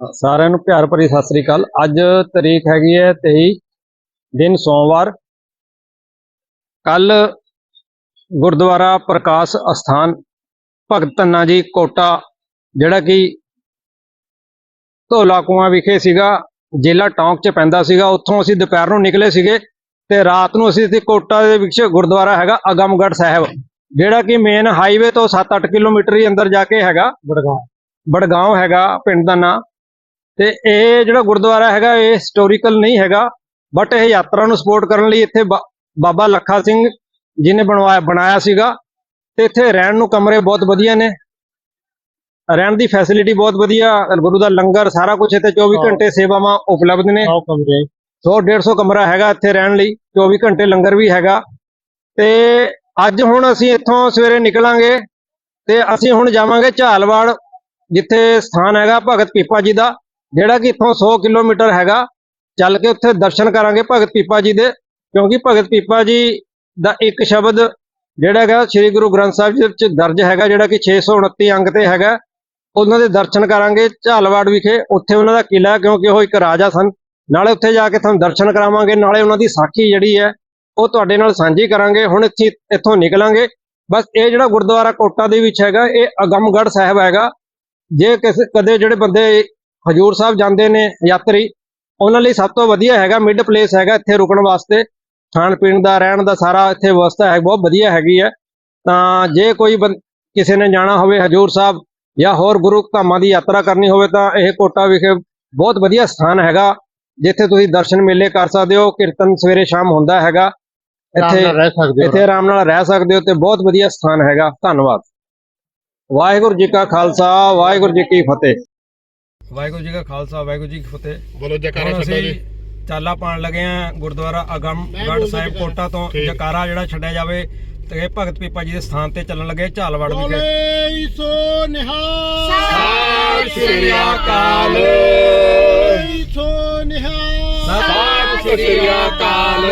ਸਾਰਿਆਂ ਨੂੰ ਪਿਆਰ ਭਰੀ ਸਤਿ ਸ੍ਰੀ ਅਕਾਲ। ਅੱਜ ਤਰੀਕ ਹੈਗੀ ਹੈ 23 ਦਿਨ ਸੋਮਵਾਰ। ਕੱਲ ਗੁਰਦੁਆਰਾ ਪ੍ਰਕਾਸ਼ ਅਸਥਾਨ ਭਗਤ ਧੰਨਾ ਜੀ ਕੋਟਾ ਜਿਹੜਾ ਕਿ ਧੋਲਾ ਕੁਆਂ ਵਿਖੇ ਸੀਗਾ ਜ਼ਿਲ੍ਹਾ ਟੌਂਕ ਚ ਪੈਂਦਾ ਸੀਗਾ। ਉੱਥੋਂ ਅਸੀਂ ਦੁਪਹਿਰ ਨੂੰ ਨਿਕਲੇ ਸੀਗੇ ਤੇ ਰਾਤ ਨੂੰ ਅਸੀਂ ਇੱਥੇ ਕੋਟਾ ਦੇ ਵਿੱਚ ਗੁਰਦੁਆਰਾ ਹੈਗਾ ਅਗਮਗੜ੍ਹ ਸਾਹਿਬ ਜਿਹੜਾ ਕਿ ਮੇਨ ਹਾਈਵੇ ਤੋਂ 7-8 ਕਿਲੋਮੀਟਰ ਹੀ ਅੰਦਰ ਜਾ ਕੇ ਹੈਗਾ। ਬੜਗਾਉਂ। ਬੜਗਾਂਵ ਹੈਗਾ ਪਿੰਡ ਦਾ ਨਾਂ। ਤੇ ਇਹ ਜਿਹੜਾ ਗੁਰਦੁਆਰਾ ਹੈਗਾ ਇਹ ਹਿਸਟੋਰੀਕਲ ਨਹੀਂ ਹੈਗਾ ਬਟ ਇਹ ਯਾਤਰਾ ਨੂੰ ਸਪੋਰਟ ਕਰਨ ਲਈ ਇੱਥੇ ਬਾਬਾ ਲੱਖਾ ਸਿੰਘ ਜੀ ਨੇ ਬਣਵਾਇਆ ਬਣਾਇਆ ਸੀਗਾ ਤੇ ਇੱਥੇ ਰਹਿਣ ਨੂੰ ਕਮਰੇ ਬਹੁਤ ਵਧੀਆ ਨੇ। ਰਹਿਣ ਦੀ ਫੈਸਿਲਿਟੀ ਬਹੁਤ ਵਧੀਆ ਗੁਰੂ ਦਾ ਲੰਗਰ ਸਾਰਾ ਕੁਝ ਇੱਥੇ 24 ਹਾਂ। ਘੰਟੇ ਸੇਵਾਵਾਂ ਉਪਲਬਧ ਨੇ। ਆਓ ਕਮਰੇ 100 150 ਕਮਰਾ ਹੈਗਾ ਇੱਥੇ ਰਹਿਣ ਲਈ 24 ਘੰਟੇ ਲੰਗਰ ਵੀ ਹੈਗਾ। ਤੇ ਅੱਜ ਹੁਣ ਅਸੀਂ ਇੱਥੋਂ ਸਵੇਰੇ ਨਿਕਲਾਂਗੇ ਤੇ ਅਸੀਂ ਹੁਣ ਜਾਵਾਂਗੇ ਝਾਲਵਾੜ ਜਿੱਥੇ ਸਥਾਨ ਹੈਗਾ ਭਗਤ ਪੀਪਾ ਜੀ ਦਾ। ਜਿਹੜਾ ਕਿ ਇੱਥੋਂ 100 ਕਿਲੋਮੀਟਰ ਹੈਗਾ, ਚੱਲ ਕੇ ਉੱਥੇ ਦਰਸ਼ਨ ਕਰਾਂਗੇ ਭਗਤ ਪੀਪਾ ਜੀ ਦੇ, ਕਿਉਂਕਿ ਭਗਤ ਪੀਪਾ ਜੀ ਦਾ ਇੱਕ ਸ਼ਬਦ ਜਿਹੜਾ ਹੈਗਾ, ਸ੍ਰੀ ਗੁਰੂ ਗ੍ਰੰਥ ਸਾਹਿਬ ਜੀ ਵਿੱਚ ਦਰਜ ਹੈਗਾ, ਜਿਹੜਾ ਕਿ 629 ਅੰਗ ਤੇ ਹੈਗਾ। ਉਹਨਾਂ ਦੇ ਦਰਸ਼ਨ ਕਰਾਂਗੇ ਝਾਲਵਾੜ ਵਿਖੇ, ਉੱਥੇ ਉਹਨਾਂ ਦਾ ਕਿਲਾ ਕਿਉਂਕਿ ਉਹ ਇੱਕ ਰਾਜਾ ਸਨ। ਨਾਲੇ ਉੱਥੇ ਜਾ ਕੇ ਤੁਹਾਨੂੰ ਦਰਸ਼ਨ ਕਰਾਵਾਂਗੇ, ਨਾਲੇ ਉਹਨਾਂ ਦੀ ਸਾਖੀ ਜਿਹੜੀ ਹੈ, ਉਹ ਤੁਹਾਡੇ ਨਾਲ ਸਾਂਝੀ ਕਰਾਂਗੇ। ਹੁਣ ਇੱਥੇ ਇੱਥੋਂ ਨਿਕਲਾਂਗੇ। ਬਸ ਇਹ ਜਿਹੜਾ ਗੁਰਦੁਆਰਾ ਕੋਟਾ ਦੇ ਵਿੱਚ ਹੈਗਾ, ਇਹ ਅਗਮਗੜ੍ਹ ਸਾਹਿਬ ਹੈਗਾ। ਜੇ ਕਿਸੇ, ਕਦੇ ਜਿਹੜੇ ਬੰਦੇ ਹਜੂਰ ਸਾਹਿਬ ਜਾਂਦੇ ਨੇ ਯਾਤਰੀ। ਉਹਨਾਂ ਲਈ ਸਭ ਤੋਂ ਵਧੀਆ ਹੈਗਾ ਮਿਡ ਪਲੇਸ ਹੈਗਾ ਇੱਥੇ ਰੁਕਣ ਵਾਸਤੇ। ਖਾਣ ਪੀਣ ਦਾ ਰਹਿਣ ਦਾ ਸਾਰਾ ਇੱਥੇ ਵਿਵਸਥਾ ਹੈ ਬਹੁਤ ਵਧੀਆ ਹੈਗੀ ਹੈ। ਤਾਂ ਜੇ ਕੋਈ ਕਿਸੇ ਨੇ ਜਾਣਾ ਹੋਵੇ ਹਜੂਰ ਸਾਹਿਬ ਜਾਂ ਹੋਰ ਗੁਰੂ ਧਾਮਾਂ ਦੀ ਯਾਤਰਾ ਕਰਨੀ ਹੋਵੇ ਤਾਂ ਇਹ ਕੋਟਾ ਵਿਖੇ ਬਹੁਤ ਵਧੀਆ ਸਥਾਨ ਹੈਗਾ। ਜਿੱਥੇ ਤੁਸੀਂ ਦਰਸ਼ਨ ਮੇਲੇ ਕਰ ਸਕਦੇ ਹੋ ਕੀਰਤਨ ਸਵੇਰੇ ਸ਼ਾਮ ਹੁੰਦਾ ਹੈਗਾ। ਇੱਥੇ ਇੱਥੇ ਆਰਾਮ ਨਾਲ ਰਹਿ ਸਕਦੇ ਹੋ ਤੇ ਬਹੁਤ ਵਧੀਆ ਸਥਾਨ ਹੈਗਾ। ਧੰਨਵਾਦ। ਵਾਹਿਗੁਰੂ ਜੀ ਕਾ ਖਾਲਸਾ ਵਾਹਿਗੁਰੂ ਜੀ ਕੀ ਫਤਿਹ। ਵਾਹਿਗੁਰੂ ਜੀ ਕਾ ਖਾਲਸਾ ਵਾਹਿਗੁਰੂ ਜੀ ਕੀ ਫਤਿਹ ਬੋਲੋ ਜਕਾਰਾ ਹੁਣ ਛੱਡੋ ਅਸੀਂ ਜੀ ਚਾਲਾ ਪਾਣ ਲੱਗੇ ਆ ਗੁਰਦੁਆਰਾ ਅਗਮਗੜ੍ਹ ਬੋਲਦਾ ਸਾਹਿਬ। ਕੋਟਾ ਤੋਂ ਠੀਕ। ਜਕਾਰਾ ਜਿਹੜਾ ਛੱਡਿਆ ਜਾਵੇ ਤੇ ਇਹ ਭਗਤ ਪੀਪਾ ਜੀ ਦੇ ਸਥਾਨ ਤੇ ਚੱਲਣ ਲੱਗੇ ਝਾਲਵਾੜ ਵਿਖੇ ਬੋਲੇ ਸੋ ਨਿਹਾਲ ਸਤਿ ਸ੍ਰੀ ਅਕਾਲ। ਬੋਲੇ ਸੋ ਨਿਹਾਲ ਸਤਿ ਸ੍ਰੀ ਅਕਾਲ।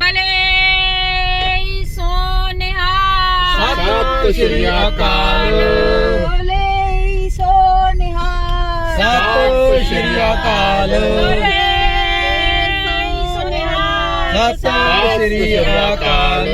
ਭਲੇ ਸੋਨਿਹਾਲ ਸਤਿ ਸ੍ਰੀ ਅਕਾਲ। ਅਕਾਲ। ਸਤਿ ਸ੍ਰੀ ਅਕਾਲ।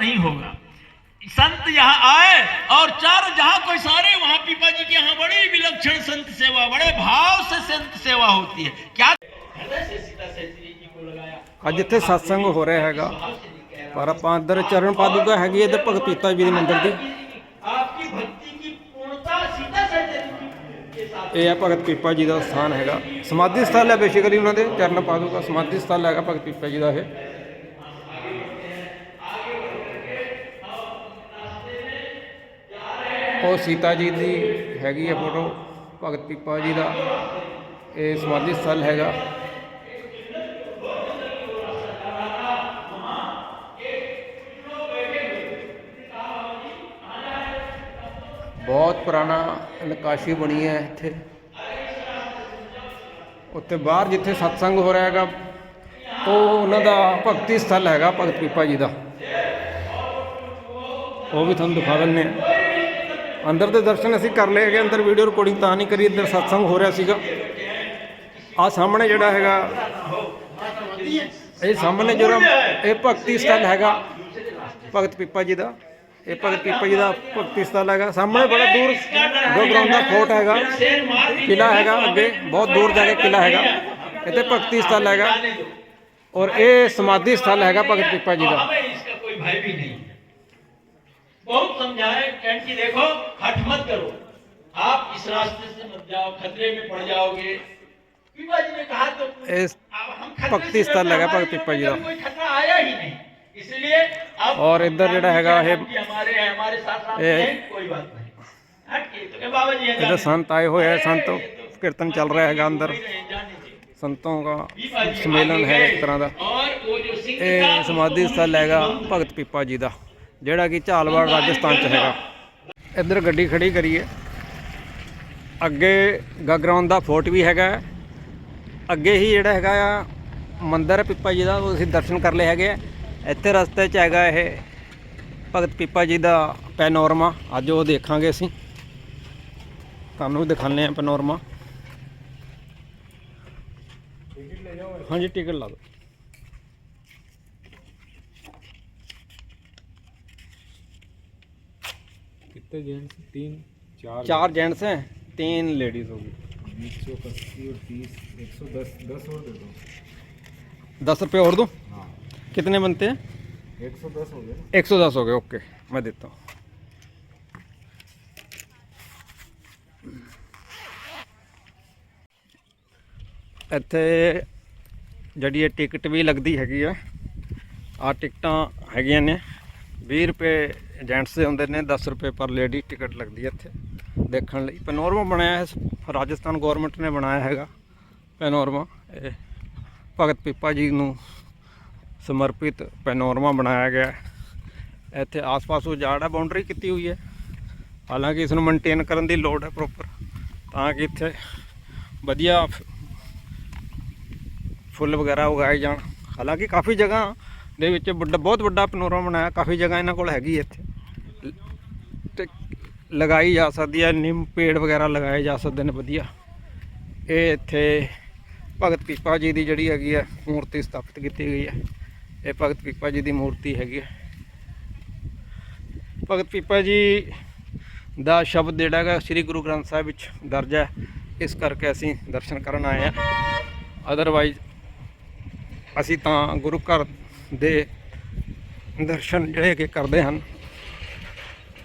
नहीं होगा संत यहाँ आए और चार जहाँ कोई सारे वहाँ पीपा जी के यहाँ बड़ी विलक्षण संत सेवा बड़े भाव से संत सेवा होती है क्या हृदय से सीता सैत्री जी को लगाया ਅੱਜ ਇੱਥੇ satsang ਹੋ ਰਿਹਾ ਹੈਗਾ ਪਰ ਆਪਾਂ ਅੰਦਰ ਚਰਨ ਪਾਦੁਕਾ ਹੈਗੀ ਹੈ ਇੱਧਰ ਭਗਤ ਪੀਤਾ ਜੀ ਦੇ ਮੰਦਿਰ ਦੀ आपकी भक्ति की पूर्णता सीता सैत्री जी के साथ ਇਹ ਹੈ ਭਗਤ ਪੀਪਾ ਜੀ ਦਾ ਸਥਾਨ ਹੈਗਾ ਸਮਾਧੀ ਸਥਲ ਹੈ ਬੇਸਿਕਲੀ ਉਹਨਾਂ ਦੇ ਚਰਨ ਪਾਦੁਕਾ ਸਮਾਧੀ ਸਥਲ ਹੈਗਾ ਭਗਤ ਪੀਪਾ ਜੀ ਦਾ ਇਹ ਉਹ ਸੀਤਾ ਜੀ ਦੀ ਹੈਗੀ ਹੈ ਫੋਟੋ ਭਗਤ ਪੀਪਾ ਜੀ ਦਾ। ਇਹ ਸਮਾਧੀ ਸਥਲ ਹੈਗਾ। ਬਹੁਤ ਪੁਰਾਣਾ ਨਕਾਸ਼ੀ ਬਣੀ ਹੈ ਇੱਥੇ। ਉੱਤੇ ਬਾਹਰ ਜਿੱਥੇ ਸਤਸੰਗ ਹੋ ਰਿਹਾ ਹੈਗਾ, ਉਹ ਉਹਨਾਂ ਦਾ ਭਗਤੀ ਸਥਲ ਹੈਗਾ, ਭਗਤ ਪੀਪਾ ਜੀ ਦਾ। ਉਹ ਵੀ ਤੁਹਾਨੂੰ ਦਿਖਾ ਦਿੰਦੇ ਆ ਅੰਦਰ ਦੇ ਦਰਸ਼ਨ ਅਸੀਂ ਕਰ ਲਏ ਹੈਗੇ, ਅੰਦਰ ਵੀਡੀਓ ਰਿਕਾਰਡਿੰਗ ਤਾਂ ਨਹੀਂ ਕਰੀ, ਅੰਦਰ satsang ਹੋ ਰਿਹਾ ਸੀਗਾ। ਆ ਸਾਹਮਣੇ ਜਿਹੜਾ ਹੈਗਾ, ਇਹ ਸਾਹਮਣੇ ਜਿਹੜਾ ਇਹ ਭਗਤੀ ਸਥਲ ਹੈਗਾ, ਭਗਤ ਪੀਪਾ ਜੀ ਦਾ। ਇਹ ਭਗਤ ਪੀਪਾ ਜੀ ਦਾ ਭਗਤੀ ਸਥਲ ਹੈਗਾ। ਸਾਹਮਣੇ ਬੜਾ ਦੂਰ ਗੋਗਰਾਉਂ ਦਾ ਫੋਰਟ ਹੈਗਾ ਕਿਲਾ ਹੈਗਾ, ਅੱਗੇ ਬਹੁਤ ਦੂਰ ਜਾ ਕੇ ਕਿਲਾ ਹੈਗਾ। ਇੱਥੇ ਭਗਤੀ ਸਥਲ ਹੈਗਾ। ਔਰ ਇਹ ਸਮਾਧੀ ਸਥਲ ਹੈਗਾ ਭਗਤ ਪੀਪਾ ਜੀ ਦਾ। बहुत समझाए कहन की देखो हट मत करो आप इस रास्ते से मत जाओ खतरे में पड़ जाओगे पीपा जी ने कहा तो ਇਸ अब हम खतरे ਭਗਤੀ से ਸਥਲ डरते ਹੈਗਾ हमारे ਭਗਤ ਪੀਪਾ ਜੀ ਦਾ। जीवन में कोई खतरा आया ही नहीं इसलिए अब और इधर ਜਿਹੜਾ ਹੈਗਾ ਇਹ- जी हमारे हैं हमारे साथ साथ ਇਹ- हैं कोई बात नहीं हट के तो कहे, बाबा जी हैं, ਇੱਧਰ जाने ਸੰਤ ਆਏ ਹੋਏ ਹੈ ਸੰਤ दो। ये तो ਕੀਰਤਨ ਚੱਲ ਰਿਹਾ ਹੈਗਾ ਅੰਦਰ कोई नहीं, जाने दो। ਸੰਤੋਂ ਦਾ पीपा जी सम्मेलन आगे है गए एक तरह का। और वो जो सिंह था, ਇਹ ਸਮਾਧੀ उसको ਸਥਲ ਹੈਗਾ हम ਭਗਤ ਪੀਪਾ ਜੀ ਦਾ ਜਿਹੜਾ ਕਿ ਝਾਲਵਾੜ ਰਾਜਸਥਾਨ ਚ ਹੈਗਾ। ਇੱਧਰ ਗੱਡੀ ਖੜੀ ਕਰੀਏ। ਅੱਗੇ ਗਗਰਾਉਂ ਦਾ ਫੋਰਟ ਵੀ ਹੈਗਾ। ਅੱਗੇ ਹੀ ਜਿਹੜਾ ਹੈਗਾ ਆ ਮੰਦਿਰ ਹੈ ਪੀਪਾ ਜੀ ਦਾ, ਉਹ ਅਸੀਂ ਦਰਸ਼ਨ ਕਰ ਲਏ ਹੈਗੇ ਆ। ਇੱਥੇ ਰਸਤੇ 'ਚ ਹੈਗਾ ਇਹ ਭਗਤ ਪੀਪਾ ਜੀ ਦਾ ਪੈਨੋਰਮਾ। ਅੱਜ ਉਹ ਦੇਖਾਂਗੇ ਅਸੀਂ। ਤੁਹਾਨੂੰ ਵੀ ਦਿਖਾਉਂਦੇ ਆ ਪੈਨੋਰਮਾ। ਹਾਂਜੀ, ਟਿਕਟ ਲਾ ਦਿਓ। कितने जेंट्स तीन चार चार जेंट्स हैं तीन लेडीज होगी बीस सौ अस्सी और तीस एक सौ दस दस और दे दो दस रुपये और दूँ हाँ कितने बनते हैं एक सौ दस हो गए ना एक सौ दस हो गए ओके मैं देता हूँ ਇੱਥੇ ਜਿਹੜੀ ਇਹ ਟਿਕਟ ਵੀ ਲੱਗਦੀ ਹੈਗੀ ਆ ਆ ਟਿਕਟਾਂ ਹੈਗੀਆਂ ਨੇ 20 ਰੁਪਏ ਜੈਂਟਸ ਦੇ ਹੁੰਦੇ ਨੇ 10 ਰੁਪਏ ਪਰ ਲੇਡੀ ਟਿਕਟ ਲੱਗਦੀ ਹੈ ਇੱਥੇ, ਦੇਖਣ ਲਈ। ਪੈਨੋਰਮਾ ਬਣਾਇਆ ਹੈ, ਰਾਜਸਥਾਨ ਗਵਰਨਮੈਂਟ ਨੇ ਬਣਾਇਆ ਹੈਗਾ ਪੈਨੋਰਮਾ ਇਹ ਭਗਤ ਪੀਪਾ ਜੀ ਨੂੰ ਸਮਰਪਿਤ ਪੈਨੋਰਮਾ ਬਣਾਇਆ ਗਿਆ ਹੈ। ਇੱਥੇ ਆਸ-ਪਾਸ ਉਜਾੜ ਹੈ ਬਾਉਂਡਰੀ ਕੀਤੀ ਹੋਈ ਹੈ। ਹਾਲਾਂਕਿ ਇਸ ਨੂੰ ਮੇਨਟੇਨ ਕਰਨ ਦੀ ਲੋੜ ਹੈ ਪ੍ਰੋਪਰ ਤਾਂ ਕਿ ਇੱਥੇ ਵਧੀਆ ਫੁੱਲ ਵਗੈਰਾ ਉਗਾਏ ਜਾਣ। ਹਾਲਾਂਕਿ ਕਾਫੀ ਜਗ੍ਹਾ ਦੇ ਵਿੱਚ ਵੱਡਾ, ਬਹੁਤ ਵੱਡਾ ਪੈਨੋਰਮਾ ਬਣਾਇਆ, ਕਾਫੀ ਜਗ੍ਹਾ ਇਹਨਾਂ ਕੋਲ ਹੈਗੀ ਇੱਥੇ। ਤੇ ਲਗਾਈ ਜਾ ਸਕਦੀ ਹੈ ਨਿੰਮ ਪੇੜ ਵਗੈਰਾ ਲਗਾਏ ਜਾ ਸਕਦੇ ਨੇ, ਵਧੀਆ। ਇਹ ਇੱਥੇ ਭਗਤ ਪੀਪਾ ਜੀ ਦੀ ਜਿਹੜੀ ਹੈਗੀ ਹੈ, ਮੂਰਤੀ ਸਥਾਪਿਤ ਕੀਤੀ ਗਈ ਹੈ। ਇਹ ਭਗਤ ਪੀਪਾ ਜੀ ਦੀ ਮੂਰਤੀ ਹੈਗੀ ਹੈ। ਭਗਤ ਪੀਪਾ ਜੀ ਦਾ ਸ਼ਬਦ ਜਿਹੜਾ ਹੈਗਾ, ਸ੍ਰੀ ਗੁਰੂ ਗ੍ਰੰਥ ਸਾਹਿਬ ਵਿੱਚ ਦਰਜ ਹੈ। ਇਸ ਕਰਕੇ ਅਸੀਂ ਦਰਸ਼ਨ ਕਰਨ ਆਏ ਹਾਂ। ਅਦਰਵਾਈਜ਼ ਅਸੀਂ ਤਾਂ ਗੁਰੂ ਘਰ ਦੇ ਦਰਸ਼ਨ ਜਿਹੜੇ ਕਿ ਕਰਦੇ ਹਨ।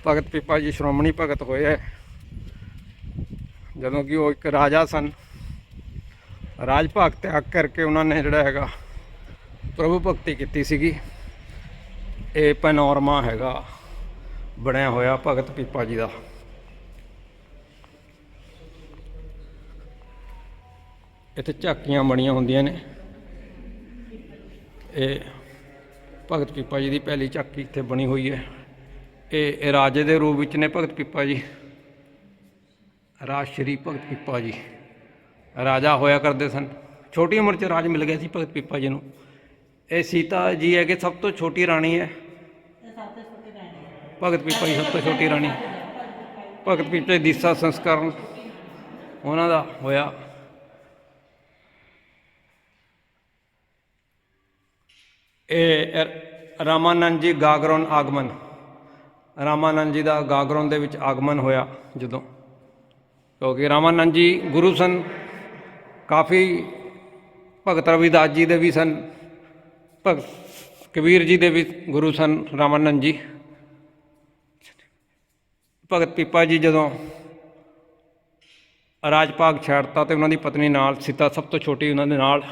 ਭਗਤ ਪੀਪਾ ਜੀ ਸ਼੍ਰੋਮਣੀ ਭਗਤ ਹੋਏ ਹੈ ਜਦੋਂ ਕਿ ਉਹ ਇੱਕ ਰਾਜਾ ਸਨ। ਰਾਜ ਭਾਗ ਤਿਆਗ ਕਰਕੇ ਉਹਨਾਂ ਨੇ ਜਿਹੜਾ ਹੈਗਾ ਪ੍ਰਭੂ ਭਗਤੀ ਕੀਤੀ ਸੀਗੀ। ਇਹ ਪੈਨੋਰਮਾ ਹੈਗਾ, ਬਣਿਆ ਹੋਇਆ ਭਗਤ ਪੀਪਾ ਜੀ ਦਾ। ਇੱਥੇ ਝਾਕੀਆਂ ਬਣੀਆਂ ਹੁੰਦੀਆਂ ਨੇ। ਇਹ ਭਗਤ ਪੀਪਾ ਜੀ ਦੀ ਪਹਿਲੀ ਝਾਕੀ ਇੱਥੇ ਬਣੀ ਹੋਈ ਹੈ। ਇਹ ਰਾਜੇ ਦੇ ਰੂਪ ਵਿੱਚ ਨੇ ਭਗਤ ਪੀਪਾ ਜੀ। ਰਾਜ ਸ਼੍ਰੀ ਭਗਤ ਪੀਪਾ ਜੀ। ਰਾਜਾ ਹੋਇਆ ਕਰਦੇ ਸਨ। ਛੋਟੀ ਉਮਰ 'ਚ ਰਾਜ ਮਿਲ ਗਿਆ ਸੀ ਭਗਤ ਪੀਪਾ ਜੀ ਨੂੰ। ਇਹ ਸੀਤਾ ਜੀ ਹੈ ਕਿ ਸਭ ਤੋਂ ਛੋਟੀ ਰਾਣੀ ਹੈ। ਭਗਤ ਪੀਪਾ ਜੀ ਸਭ ਤੋਂ ਛੋਟੀ ਰਾਣੀ। ਭਗਤ ਪੀਪਾ ਜੀ ਦੀਸਾ ਸੰਸਕਰਨ ਉਹਨਾਂ ਦਾ ਹੋਇਆ। ਇਹ ਰਾਮਾਨੰਦ ਜੀ ਗਾਗਰੋਨ ਆਗਮਨ। ਰਾਮਾਨੰਦ ਜੀ ਦਾ ਗਾਗਰੋਨ ਦੇ ਵਿੱਚ ਆਗਮਨ ਹੋਇਆ ਜਦੋਂ। ਕਿਉਂਕਿ ਰਾਮਾਨੰਦ ਜੀ ਗੁਰੂ ਸਨ, ਕਾਫੀ ਭਗਤ ਰਵਿਦਾਸ ਜੀ ਦੇ ਵੀ ਸਨ, ਭਗਤ ਕਬੀਰ ਜੀ ਦੇ ਵੀ ਗੁਰੂ ਸਨ ਰਾਮਾਨੰਦ ਜੀ। ਭਗਤ ਪੀਪਾ ਜੀ ਜਦੋਂ ਰਾਜ ਭਾਗ ਛੱਡਤਾ ਤੇ ਉਹਨਾਂ ਦੀ ਪਤਨੀ ਨਾਲ ਸੀਤਾ, ਸਭ ਤੋਂ ਛੋਟੀ ਉਹਨਾਂ ਦੇ ਨਾਲ।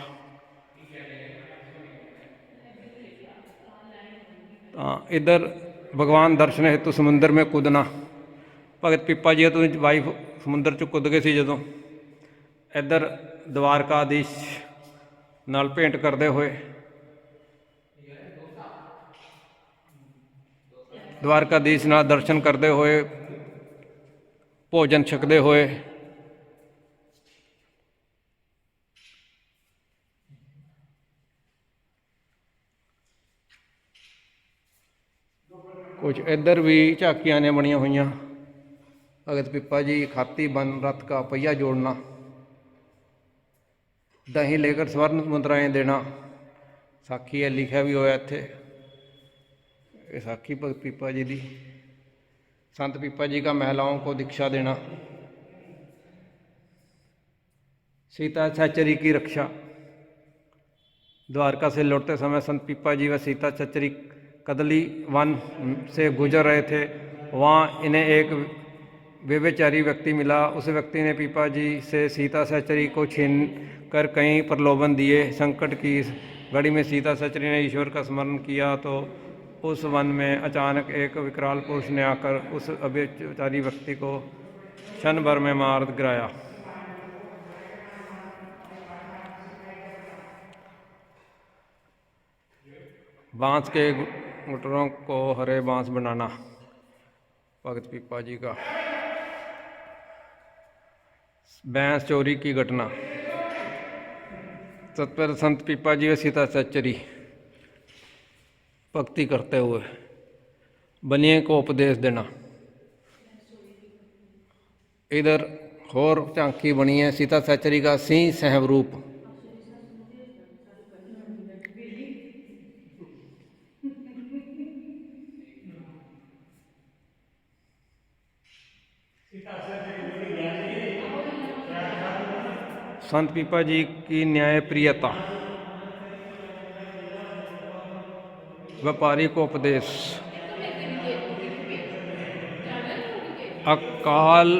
ਤਾਂ ਇਧਰ ਭਗਵਾਨ ਦਰਸ਼ਨ ਹੈਤੂ ਸਮੁੰਦਰ ਮੇ ਕੁਦਨਾ। ਭਗਤ ਪੀਪਾ ਜੀ ਤੋਂ ਵਾਈਫ ਸਮੁੰਦਰ ਚ ਕੁੱਦ ਗਏ ਸੀ ਜਦੋਂ। ਇੱਧਰ ਦਵਾਰਕਾਧੀਸ਼ ਨਾਲ ਭੇਂਟ ਕਰਦੇ ਹੋਏ। ਦਵਾਰਕਾਧੀਸ਼ ਨਾਲ ਦਰਸ਼ਨ ਕਰਦੇ ਹੋਏ, ਭੋਜਨ ਛਕਦੇ ਹੋਏ। ਕੁਝ ਇੱਧਰ ਵੀ ਝਾਕੀਆਂ ਨੇ ਬਣੀਆਂ ਹੋਈਆਂ। ਭਗਤ ਪਿੱਪਾ ਜੀ, ਖਾਤੀ ਬੰਨ, ਰਤ ਕਾ ਪਈਆ ਜੋੜਨਾ। ਦਹੀਂ ਲੇਕਰ ਸਵਰਨ ਮੁੰਦਰਾਏ ਦੇਣਾ। ਸਾਖੀ ਹੈ ਲਿਖਿਆ ਵੀ ਹੋਇਆ ਇੱਥੇ। ਇਹ ਸਾਖੀ ਭਗਤ ਪੀਪਾ ਜੀ ਦੀ। ਸੰਤ ਪੀਪਾ ਜੀ ਦਾ ਮਹਿਲਾओं ਕੋ ਦਿਕਸ਼ਾ ਦੇਣਾ। ਸੀਤਾ ਚਾਚਰੀ ਕੀ रक्षा द्वारका से लौटते ਸਮੇਂ ਸੰਤ पीपा ਜੀ व ਸੀਤਾ ਚਾਚਰੀ कदली वन से गुजर रहे थे। वहाँ इन्हें एक व्यभिचारी व्यक्ति मिला। उस व्यक्ति ने पीपा जी से सीता सहचरी को छीन कर कई प्रलोभन दिए। संकट की घड़ी में सीता सहचरी ने ईश्वर का स्मरण किया तो उस वन में अचानक एक विकराल पुरुष ने आकर उस अव्यचारी व्यक्ति को क्षण भर में मार गिराया। बाँस के गुटरों को हरे बाँस बनाना, भगत पीपा जी का। भैंस चोरी की घटना तत्पर संत पीपा जी व सीता सचरी भक्ति करते हुए, बनिए को उपदेश देना। इधर और झांकी बनी है, सीता सचरी का सिंह सहवरूप संत पीपा जी की न्यायप्रियता व्यापारी को उपदेश अकाल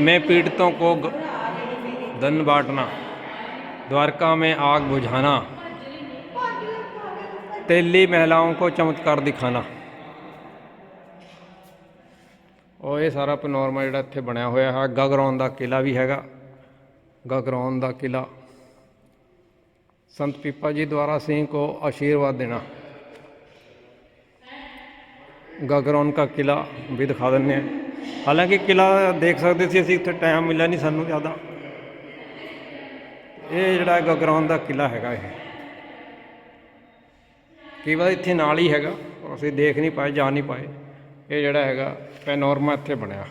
में पीड़ितों को ग- धन बांटना द्वारका में आग बुझाना तेली महिलाओं को चमत्कार ਦਿਖਾਣਾ ਉਹ ਇਹ ਸਾਰਾ ਪਨੋਰਮਾ ਜਿਹੜਾ ਇੱਥੇ ਬਣਿਆ ਹੋਇਆ ਹੈ ਗਗਰੌਨ ਦਾ ਕਿਲਾ ਵੀ ਹੈਗਾ ਗਗਰੌਨ ਦਾ ਕਿਲਾ। ਸੰਤ ਪੀਪਾ ਜੀ ਦੁਆਰਾ ਸਿੰਘ ਕੋ ਆਸ਼ੀਰਵਾਦ ਦੇਣਾ। ਗਗਰੌਨ ਦਾ ਕਿਲਾ ਵੀ ਦਿਖਾ ਦਿੰਦੇ ਹਾਂ। ਹਾਲਾਂਕਿ ਕਿਲਾ ਦੇਖ ਸਕਦੇ ਸੀ ਅਸੀਂ, ਉੱਥੇ ਟਾਈਮ ਮਿਲਿਆ ਨਹੀਂ ਸਾਨੂੰ ਜ਼ਿਆਦਾ। ਇਹ ਜਿਹੜਾ ਗਗਰੌਨ ਦਾ ਕਿਲਾ ਹੈਗਾ ਇਹ। ਕਈ ਵਾਰ ਇੱਥੇ ਨਾਲ ਹੀ ਹੈਗਾ ਅਸੀਂ ਦੇਖ ਨਹੀਂ ਪਾਏ, ਜਾ ਨਹੀਂ ਪਾਏ। ਇਹ ਜਿਹੜਾ ਹੈਗਾ ਪੈਨੋਰਮਾ ਇੱਥੇ ਬਣਿਆ।